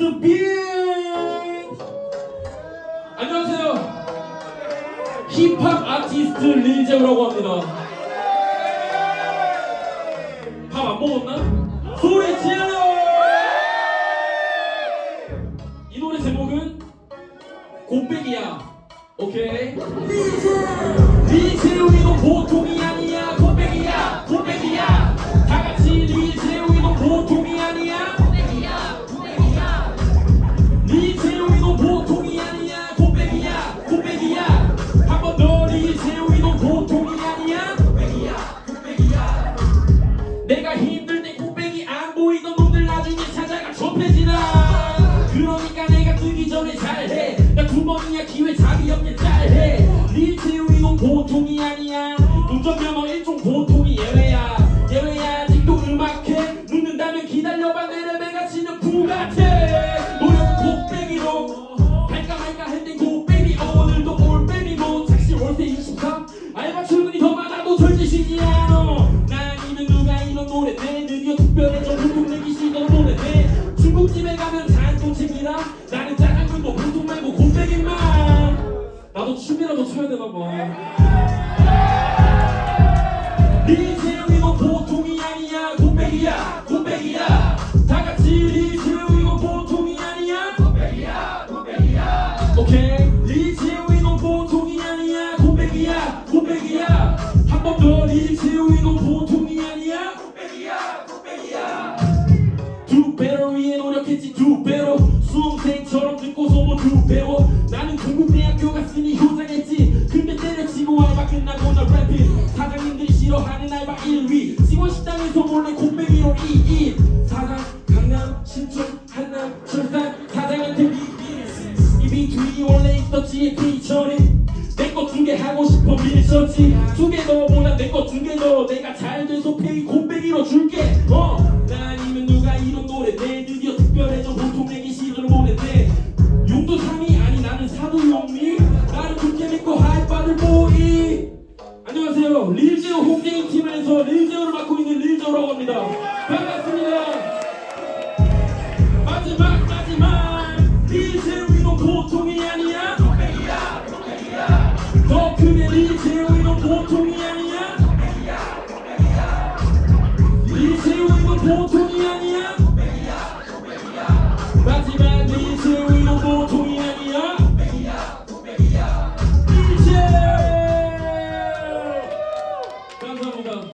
the beat. 안녕하세요. 힙합 아티스트 릴제우라고 합니다. 밥 안 먹었나? 소리 질러! 이 노래 제목은 곱빼기야. 오케이. 자리 없게 잘해. 리체우 이건 보통이 아니야. 운전면허 일종 보통이 예외야. 예외야. 아직도 음악해. 묻는다면 기다려봐. 내 레벨가 치는 부같아 노력은 곱빼기로. 할까 말까 했는데 곱빼기 오늘도 올빼미고 택시 월세 23 알바 출근이 더 많아도 절제식이 않아. 나 아니면 누가 이런 노래 내 드디어 특별해져. 보통 내기 시던 노래 내 중국집에 가면 나도 춤이라도 춰야 되나 봐. 리세우 이건 보통이 아니야. 곱빼기야. 곱빼기야. 다 같이 리세우 이건 보통이 아니야. 곱빼기야. 곱빼기야. 오케이. 리세우 이건 보통이 아니야. 곱빼기야. 곱빼기야. 한 번 더 리세우 이건 보통이 아니야. 곱빼기야. 곱빼기야. 두 배를 위해 노력했지. 두 배로 수험생처럼 듣고서 뭐두 배워 나는 공국대학교 1위 직원 식당에서 몰래 곰뱅이로 2인 사당 강남 신촌 한남 철산 사장한테 비밀 이미 둘이 원래 있었지 피처링 내거두개 하고 싶어 밀었지. 두 개 넣어보나 내거두개 넣어 내가 잘 돼서 페이 곰뱅이로 줄게. 어나 아니면 누가 이런 노래 내 드디어 특별해져 보통 내기 시간을 보냈네 리즈오 홍진이 팀에서 리즈오를 맡고 있는 리즈오라고 합니다.